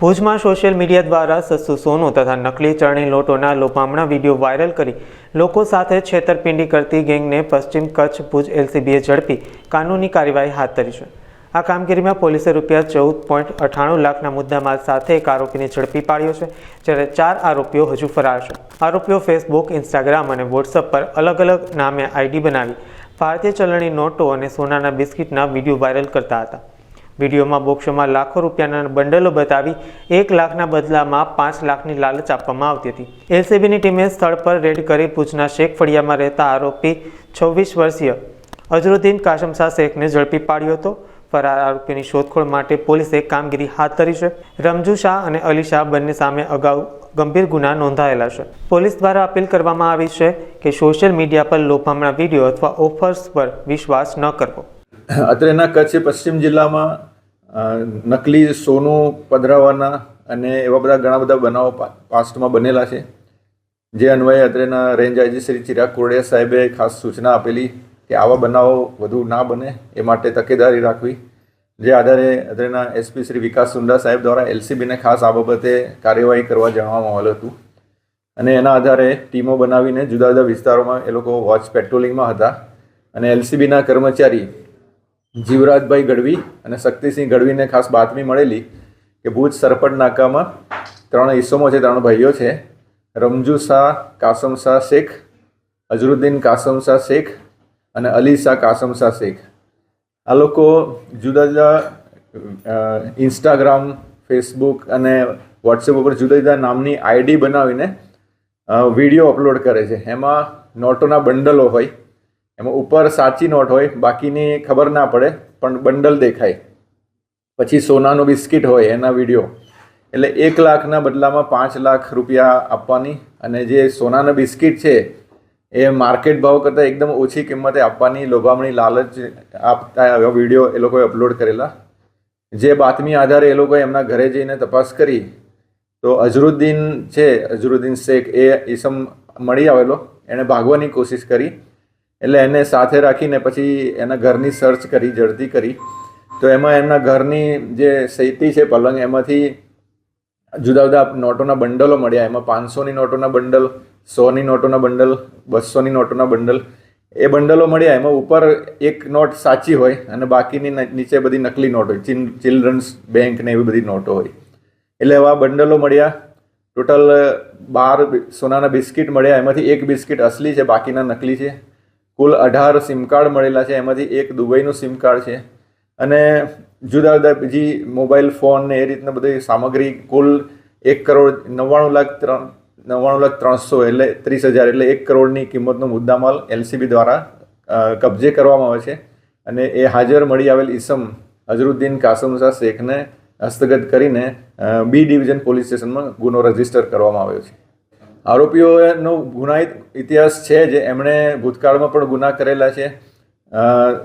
ભુજમાં social media દ્વારા સસ્તું સોનું તથા નકલી ચરણી લોટોના લોભામણા વીડિયો વાયરલ કરી લોકો સાથે છેતરપિંડી કરતી ગેંગને પશ્ચિમ કચ્છ ભુજ એલસીબીએ ઝડપી કાનૂની કાર્યવાહી હાથ ધરી છે. આ કામગીરીમાં પોલીસે રૂપિયા ચૌદ પોઈન્ટ અઠ્ઠાણું લાખના મુદ્દામાલ સાથે એક આરોપીને ઝડપી પાડ્યો છે, જ્યારે ચાર આરોપીઓ હજુ ફરાર છે. આરોપીઓ ફેસબુક, ઇન્સ્ટાગ્રામ અને વોટ્સઅપ પર અલગ અલગ નામે આઈડી બનાવી ભારતીય ચલણી નોટો અને સોનાના બિસ્કિટના વીડિયો વાયરલ કરતા હતા. વિડીયોમાં બોક્સોમાં લાખો રૂપિયાના બંડલો બતાવી એક લાખના બદલામાં પાંચ લાખની લાલચ આપવામાં આવતી હતી. એલસીબીની ટીમે સ્થળ પર રેડ કરી ભુજના શેખ ફળિયામાં રહેતા આરોપી છવ્વીસ વર્ષીય અઝરુદ્દીન કાશમશાહ શેખને ઝડપી પાડ્યો હતો. ફરાર આરોપીની શોધખોળ માટે પોલીસે કામગીરી હાથ ધરી છે. રમજુ શાહ અને અલી શાહ બંને સામે અગાઉ ગંભીર ગુના નોંધાયેલા છે. પોલીસ દ્વારા અપીલ કરવામાં આવી છે કે સોશિયલ મીડિયા પર લોભામણા વીડિયો અથવા ઓફર્સ પર વિશ્વાસ ન કરવો. અત્રેના કચ્છ પશ્ચિમ જિલ્લામાં નકલી સોનું પધરાવવાના અને એવા બધા ઘણા બધા બનાવો પાસ્ટમાં બનેલા છે. જે અન્વયે અત્રેના રેન્જ આઈજી શ્રી ચિરાગ કોરડિયા સાહેબે ખાસ સૂચના આપેલી કે આવા બનાવો વધુ ના બને એ માટે તકેદારી રાખવી. જે આધારે અત્રેના એસપી શ્રી વિકાસ સુંદા સાહેબ દ્વારા એલસીબીને ખાસ આ બાબતે કાર્યવાહી કરવા જણાવવામાં આવેલું હતું. અને એના આધારે ટીમો બનાવીને જુદા જુદા વિસ્તારોમાં એ લોકો વોચ પેટ્રોલિંગમાં હતા. અને એલસીબીના કર્મચારી જીવરાજભાઈ ગઢવી અને શક્તિસિંહ ગઢવીને ખાસ બાતમી મળેલી કે ભુજ સરપટ નાકામાં ત્રણ ઈસમો છે, ત્રણ ભાઈઓ છે. રમજુ શાહ, કાસમ શાહ શેખ, અઝરુદ્દીન કાસમ શાહ શેખ અને અલી શાહ કાસમ શાહ શેખ. આ લોકો જુદા જુદા ઇન્સ્ટાગ્રામ, ફેસબુક અને વોટ્સએપ ઉપર જુદા જુદા નામની આઈડી બનાવીને વીડિયો અપલોડ કરે છે. એમાં નોટોના બંડલો હોય એમાં ઉપર સાચી નોટ હોય, બાકીની ખબર ના પડે, પણ બંડલ દેખાય. પછી સોનાનું બિસ્કિટ હોય એના વીડિયો. એટલે એક લાખના બદલામાં પાંચ લાખ રૂપિયા આપવાની અને જે સોનાના બિસ્કિટ છે, એ માર્કેટ ભાવ કરતાં એકદમ ઓછી કિંમતે આપવાની લોભામણી લાલચ આપતા આવ્યો વીડિયો એ લોકોએ અપલોડ કરેલા. જે બાતમી આધારે એ લોકોએ એમના ઘરે જઈને તપાસ કરી. તો અઝરુદ્દીન છે, અઝરુદ્દીન શેખ એ ઈસમ મળી આવેલો. એણે ભાગવાની કોશિશ કરી. એટલે એને સાથે રાખીને પછી એના ઘરની સર્ચ કરી, જડતી કરી. તો એમાં એમના ઘરની જે સૈતી છે, પલંગ, એમાંથી જુદા જુદા નોટોના બંડલો મળ્યા. એમાં પાંચસોની નોટોના બંડલ, સોની નોટોના બંડલ બસોની નોટોના બંડલ, એ બંડલો મળ્યા. એમાં ઉપર એક નોટ સાચી હોય અને બાકીની નીચે બધી નકલી નોટ હોય. ચિન, ચિલ્ડ્રન્સ બેંક ને એવી બધી નોટો હોય. એટલે એવા બંડલો મળ્યા. ટોટલ બાર સોનાના બિસ્કિટ મળ્યા. એમાંથી એક બિસ્કિટ અસલી છે, બાકીના નકલી છે. કુલ અઢાર સિમ કાર્ડ મળેલા છે. એમાંથી એક દુબઈનું સિમ કાર્ડ છે. અને જુદા જુદા બીજી મોબાઈલ ફોન ને એ રીતના બધી સામગ્રી કુલ એક કરોડ નવ્વાણું લાખ ત્રણ, નવ્વાણું લાખ ત્રણસો એટલે ત્રીસ હજાર એટલે એક કરોડની કિંમતનો મુદ્દામાલ એલસીબી દ્વારા કબજે કરવામાં આવે છે. અને એ હાજર મળી આવેલ ઈસમ અઝરુદ્દીન કાસમ શેખને હસ્તગત કરીને બી ડિવિઝન પોલીસ સ્ટેશનમાં ગુનો રજિસ્ટર કરવામાં આવ્યો છે. આરોપીઓનો ગુનાહિત ઇતિહાસ છે જે એમણે ભૂતકાળમાં પણ ગુના કરેલા છે.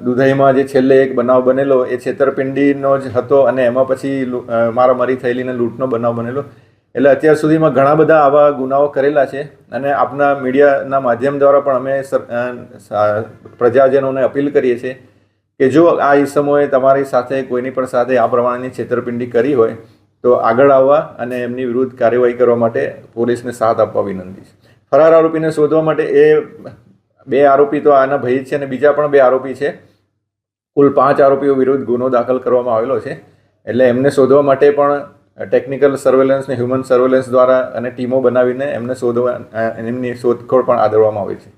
દુધઈમાં જે છેલ્લે એક બનાવ બનેલો, એ છેતરપિંડીનો જ હતો અને એમાં પછી મારામારી થયેલી ને લૂંટનો બનાવ બનેલો. એટલે અત્યાર સુધીમાં ઘણા બધા આવા ગુનાઓ કરેલા છે અને આપના મીડિયાના માધ્યમ દ્વારા પણ અમે પ્રજાજનોને અપીલ કરીએ છીએ કે જો આ ઈસમોએ તમારી સાથે કોઈની પણ સાથે આ પ્રમાણેની છેતરપિંડી કરી હોય તો આગળ આવવા અને એમની વિરુદ્ધ કાર્યવાહી કરવા માટે પોલીસને સાથ આપવા વિનંતી છે. ફરાર આરોપીને શોધવા માટે એ બે આરોપી તો આના ભય છે અને બીજા પણ બે આરોપી છે. કુલ પાંચ આરોપીઓ વિરુદ્ધ ગુનો દાખલ કરવામાં આવેલો છે. એટલે એમને શોધવા માટે પણ ટેકનિકલ સર્વેલન્સ ને હ્યુમન સર્વેલન્સ દ્વારા અને ટીમો બનાવીને એમને શોધવા એમની શોધખોળ પણ આદરવામાં આવે છે.